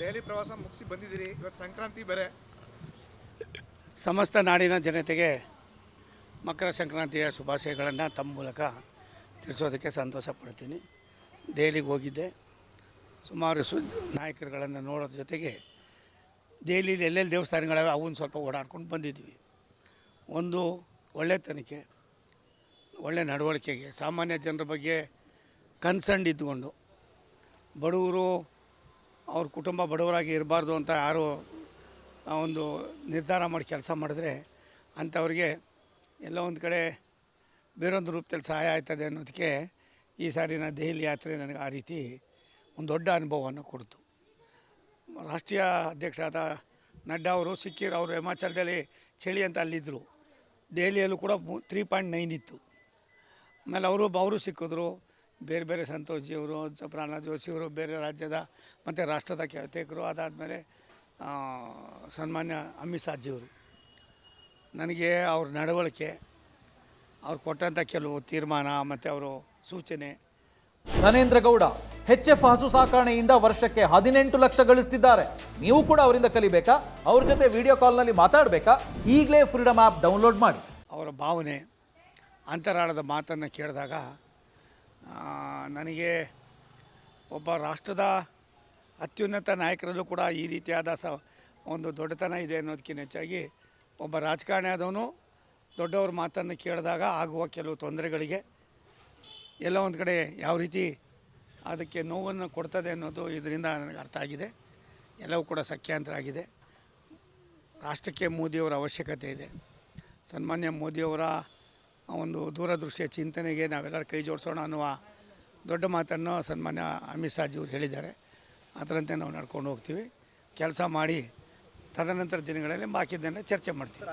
ದೆಹಲಿ ಪ್ರವಾಸ ಮುಗಿಸಿ ಬಂದಿದ್ದೀರಿ. ಇವತ್ತು ಸಂಕ್ರಾಂತಿ ಬೇರೆ. ಸಮಸ್ತ ನಾಡಿನ ಜನತೆಗೆ ಮಕರ ಸಂಕ್ರಾಂತಿಯ ಶುಭಾಶಯಗಳನ್ನು ತಮ್ಮ ಮೂಲಕ ತಿಳಿಸೋದಕ್ಕೆ ಸಂತೋಷ ಪಡ್ತೀನಿ. ದೆಹಲಿಗೆ ಹೋಗಿದ್ದೆ. ಸುಮಾರು ಸು ನಾಯಕರುಗಳನ್ನು ನೋಡೋದ್ರ ಜೊತೆಗೆ ದೆಹಲಿಲಿ ಎಲ್ಲೆಲ್ಲಿ ದೇವಸ್ಥಾನಗಳಿವೆ ಅವನ್ನ ಸ್ವಲ್ಪ ಓಡಾಡ್ಕೊಂಡು ಬಂದಿದ್ವಿ ಒಂದು ಒಳ್ಳೆ ತನಿಖೆ, ಒಳ್ಳೆ ನಡವಳಿಕೆಗೆ, ಸಾಮಾನ್ಯ ಜನರ ಬಗ್ಗೆ ಕನ್ಸರ್ನ್ ಇದ್ದುಕೊಂಡು ಬಡವರು ಅವ್ರ ಕುಟುಂಬ ಬಡವರಾಗಿ ಇರಬಾರ್ದು ಅಂತ ಯಾರು ಒಂದು ನಿರ್ಧಾರ ಮಾಡಿ ಕೆಲಸ ಮಾಡಿದ್ರೆ ಅಂಥವ್ರಿಗೆ ಎಲ್ಲ ಒಂದು ಕಡೆ ಬೇರೊಂದು ರೂಪದಲ್ಲಿ ಸಹಾಯ ಆಯ್ತದೆ ಅನ್ನೋದಕ್ಕೆ ಈ ಸಾರಿನ ದೆಹಲಿ ಯಾತ್ರೆ ನನಗೆ ಆ ರೀತಿ ಒಂದು ದೊಡ್ಡ ಅನುಭವವನ್ನು ಕೊಡ್ತು. ರಾಷ್ಟ್ರೀಯ ಅಧ್ಯಕ್ಷರಾದ ನಡ್ಡಾ ಅವರು, ಸಿಕ್ಕಿರು ಅವರು ಹಿಮಾಚಲದಲ್ಲಿ ಚಳಿ ಅಂತ ಅಲ್ಲಿದ್ದರು. ದೆಹಲಿಯಲ್ಲೂ ಕೂಡ ತ್ರೀ ಪಾಯಿಂಟ್ ನೈನ್ ಇತ್ತು. ಆಮೇಲೆ ಅವರು ಅವರು ಸಿಕ್ಕಿದ್ರು. ಬೇರೆ ಬೇರೆ ಸಂತೋಷ್ ಪ್ರಾಣ ಜೋಶಿಯವರು ಬೇರೆ ರಾಜ್ಯದ ಮತ್ತು ರಾಷ್ಟ್ರದ ಖ್ಯಾತಿಕರು ಅದಾದಮೇಲೆ ಸನ್ಮಾನ್ಯ ಅಮಿತ್ ಶಾಜಿಯವರು ನನಗೆ ಅವ್ರ ನಡವಳಿಕೆ ಅವ್ರು ಕೊಟ್ಟಂಥ ಕೆಲವು ತೀರ್ಮಾನ ಮತ್ತು ಅವರು ಸೂಚನೆ. ಧನೇಂದ್ರ ಗೌಡ ಎಫ್ ಹಸು ಸಾಕಾಣೆಯಿಂದ ವರ್ಷಕ್ಕೆ ಹದಿನೆಂಟು ಲಕ್ಷ ಗಳಿಸ್ತಿದ್ದಾರೆ. ನೀವು ಕೂಡ ಅವರಿಂದ ಕಲಿಬೇಕಾ? ಅವ್ರ ಜೊತೆ ವಿಡಿಯೋ ಕಾಲ್ನಲ್ಲಿ ಮಾತಾಡಬೇಕಾ? ಈಗಲೇ ಫ್ರೀಡಮ್ ಆ್ಯಪ್ ಡೌನ್ಲೋಡ್ ಮಾಡಿ. ಅವರ ಭಾವನೆ ಅಂತರಾಳದ ಮಾತನ್ನು ಕೇಳಿದಾಗ ನನಗೆ ಒಬ್ಬ ರಾಷ್ಟ್ರದ ಅತ್ಯುನ್ನತ ನಾಯಕರಲ್ಲೂ ಕೂಡ ಈ ರೀತಿಯಾದ ಸ ಒಂದು ದೊಡ್ಡತನ ಇದೆ ಅನ್ನೋದಕ್ಕಿಂತ ಹೆಚ್ಚಾಗಿ ಒಬ್ಬ ರಾಜಕಾರಣಿ ಆದವನು ದೊಡ್ಡವ್ರ ಮಾತನ್ನು ಕೇಳಿದಾಗ ಆಗುವ ಕೆಲವು ತೊಂದರೆಗಳಿಗೆ ಎಲ್ಲ ಒಂದು ಕಡೆ ಯಾವ ರೀತಿ ಅದಕ್ಕೆ ನೋವನ್ನು ಕೊಡ್ತದೆ ಅನ್ನೋದು ಇದರಿಂದ ನನಗೆ ಅರ್ಥ ಆಗಿದೆ. ಎಲ್ಲವೂ ಕೂಡ ಸಖ್ಯಾಂತರ ಆಗಿದೆ ರಾಷ್ಟ್ರಕ್ಕೆ ಮೋದಿಯವರ ಅವಶ್ಯಕತೆ ಇದೆ. ಸನ್ಮಾನ್ಯ ಮೋದಿಯವರ ಒಂದು ದೂರದೃಷ್ಟಿಯ ಚಿಂತನೆಗೆ ನಾವೆಲ್ಲರೂ ಕೈ ಜೋಡಿಸೋಣ ಅನ್ನುವ ದೊಡ್ಡ ಮಾತನ್ನು ಸನ್ಮಾನ್ಯ ಅಮಿತ್ ಶಾಜಿಯವರು ಹೇಳಿದ್ದಾರೆ. ಅದರಂತೆ ನಾವು ನಡ್ಕೊಂಡು ಹೋಗ್ತೀವಿ. ಕೆಲಸ ಮಾಡಿ ತದನಂತರ ದಿನಗಳಲ್ಲಿ ಬಾಕಿದ್ದನ್ನು ಚರ್ಚೆ ಮಾಡ್ತೀವಿ.